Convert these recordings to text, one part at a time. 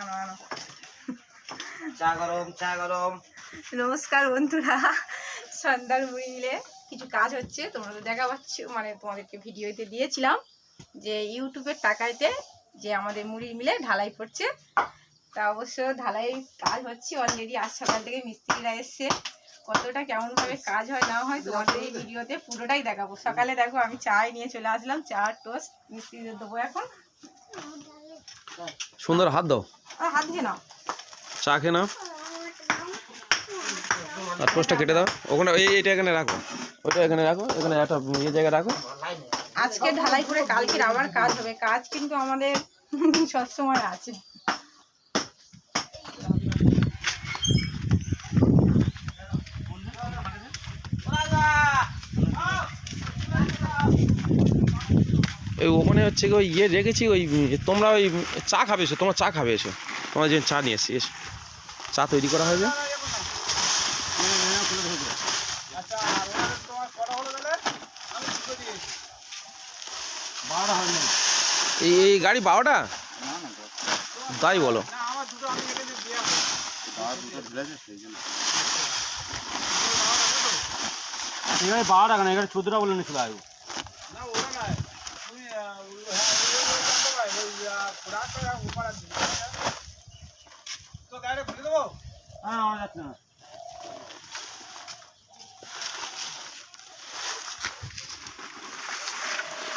আনো আনো চা গরম চা গরম। নমস্কার বন্ধুরা সন্ধ্যার মুড়ি মিলে কিছু কাজ হচ্ছে তোমরা তো দেখা পাচ্ছ মানে তোমাদেরকে ভিডিওতে দিয়েছিলাম যে ইউটিউবের টাকাইতে যে আমাদের মুড়ির মিলে ঢালাই পড়ছে। তা অবশ্য ঢালাই কাজ হচ্ছে অলরেডি আজ সকাল থেকে মিস্ত্রিরা এসছে। কতটা কেমনভাবে কাজ হয় না হয় তোমাদের এই ভিডিওতে পুরোটাই দেখাবো। সকালে দেখো আমি চাই নিয়ে চলে আসলাম চা টোস্ট মিস্ত্রিদের দেবো এখন। সুন্দর হাত দাও। হাত দিয়ে নাও। চা খেয়ে নাও। আর পোস্টটা কেটে দাও। ওখানে এই এটা এখানে রাখো। ওটা এখানে রাখো। এখানে একটা ইয়ে জায়গায় রাখো। আজকে ঢালাই করে কালকের আবার কাজ হবে। কাজ কিন্তু আমাদের সবসময় আছে। ওখানে হচ্ছে ওই ইয়ে রেখেছি, ওই তোমরা ওই চা খাবে এসো, তোমরা চা খাবে এসো। তোমার যে চা নিয়ে এসছি এসো। চা তৈরি করা হবে? এই এই গাড়ি বারোটা? তাই বলো। বারোটা কেন? এখানে চোদ্দটা বলে নিয়েছিল আয়ু না ওরা নয় তুমি আহ, ওই- হ্যাঁ, না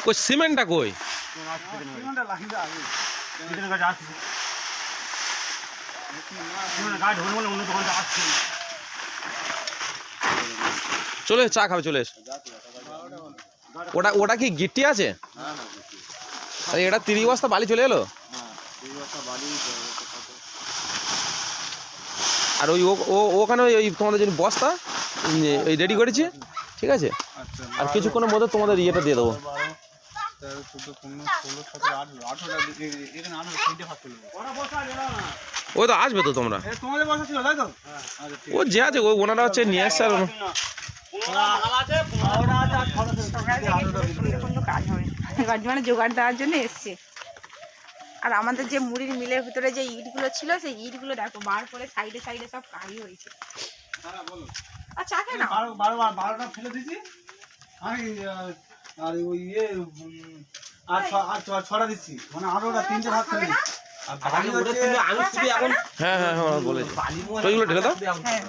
কই সিমেন্টটা কই? চলে চা খাবে চলে ওটা ওটা কি গিট্টি আছে? আরে এটা তিরিশ বস্তা বালি চলে এলো? আর ওই ও- ও ওখানে ওই তোমাদের জন্য বস্তা ওই রেডি করেছি ঠিক আছে? আর কিছুক্ষণের মধ্যে তোমাদের ইয়েটা দিয়ে দেবো। ওই তো আসবে তো তোমরা। ও যে আছে ও ওনারা হচ্ছে নিয়ে আসছে আর মানে জোগাড় দেওয়ার জন্য এসছে। আর আমাদের যে মুড়ির মিলের ভিতরে যে ইটগুলো ছিল সেই ইটগুলো দেখো বার করে সাইডে সাইডে সব কালি হয়েছে। হ্যাঁ আর চা খেয়ে বারো বারো বারোটা ফেলে দিছি আর ওই ইয়ে আর ছ- আর ছ- ছটা দিচ্ছি। মানে আরও তিনটে ভাগ ফেলে দিচ্ছি। হ্যাঁ হ্যাঁ হ্যাঁ বলেছি। তো এগুলো ঢেলে দাও। হ্যাঁ।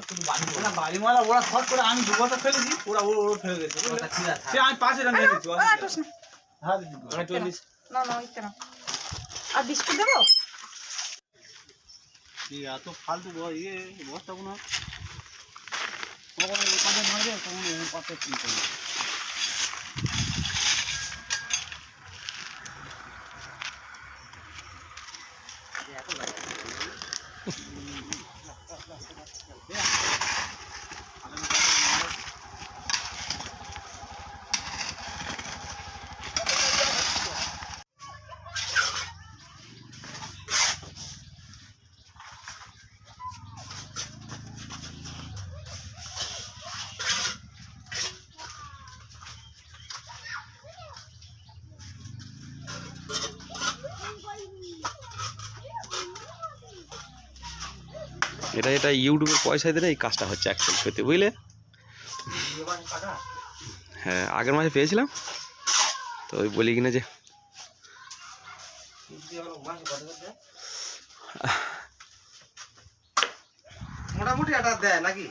বালিমালা ওরা শর্ট করে আমি দু বছর ফেলেছি ওরা ওরা ফেলে গেছে সে আমি পাঁচটা নিয়ে দিচ্ছি ও, অসুবিধা টোস নেই। না। হ্যাঁ না না ওইটা না আর বিস্কুট দেবো? এত ফালতু ইয়ে বস্তাগুলো কখনো এই পাশে মারবে কখনো পাশে কি করবে? এটা এটা ইউটিউবের পয়সা দিলে এই কাজটা হচ্ছে অ্যাকচুয়ালি সত্যি, বুঝলে? হ্যাঁ আগের মাসে পেয়েছিলাম। তো ওই বলি কিনা যে মোটামুটি একটা দেয় নাকি?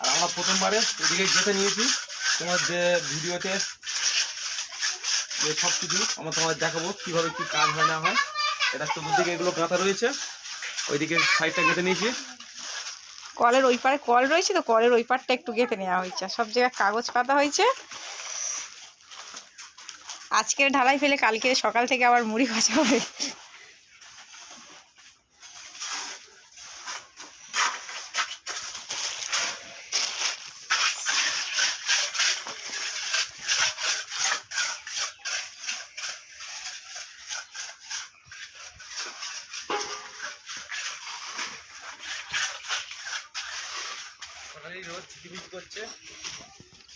আর আমরা প্রথমবারে এদিকে যেতে নিয়েছি। তোমার যে ভিডিওতে সব কিছু আমরা তোমাদের দেখাবো কীভাবে কী কাজ হয়, না হয়। এটা চতুর্দিকে এগুলো গাঁথা রয়েছে। ওইদিকে সাইডটা গেঁথে নিয়েছি। কলের ওই পারে কল রয়েছে তো, কলের ওই পারটা একটু গেঁথে নেওয়া হয়েছে। সব জায়গায় কাগজ পাতা হয়েছে। আজকের ঢালাই ফেলে কালকে সকাল থেকে আবার মুড়ি ভাজা হবে। সকালেই রোদ ঝিকিমিকি করছে।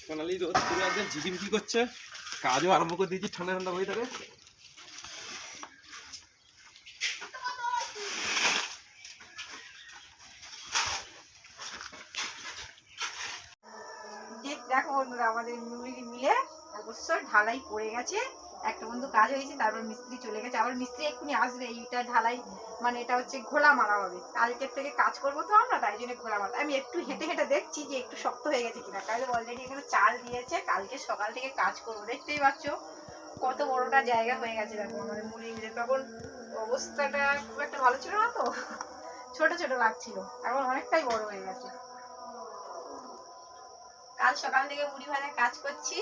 সোনালি রোদ একদম ঝিকিমিকি করছে। কাজও আরম্ভ করে দিয়েছি, ঠান্ডা ঠান্ডা ওয়েদারে যে দেখো বন্ধুরা, আমাদের মিলে ঢালাই পড়ে গেছে। একটা বন্ধু কাজ হয়েছে, তারপর মিস্ত্রি চলে গেছে। আবার মিস্ত্রি এক্ষুনি আসবে, এইটা ঢালাই মানে এটা হচ্ছে ঘোলা মারা হবে। কালকের থেকে কাজ করব তো আমরা, তাই জন্য ঘোলা মারা আমি একটু হেঁটে হেঁটে দেখছি যে একটু শক্ত হয়ে গেছে কিনা। কাল অলরেডি এখানে চাল দিয়েছে, কালকে সকাল থেকে কাজ করব। দেখতেই পাচ্ছ, কত বড়টা জায়গা হয়ে গেছে। দেখো মানে মুড়ি মিলে তখন অবস্থাটা খুব একটা ভালো ছিল না তো। ছোট ছোট লাগছিল, এখন অনেকটাই বড় হয়ে গেছে। কাল সকাল থেকে মুড়ি ভাজা কাজ করছি।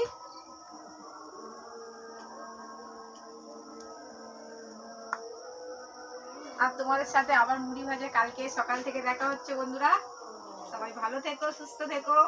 আর তোমাদের সাথে আবার মুড়ি ভাজা কালকে সকাল থেকে দেখা হচ্ছে বন্ধুরা। সবাই ভালো থেকো, সুস্থ থেকো।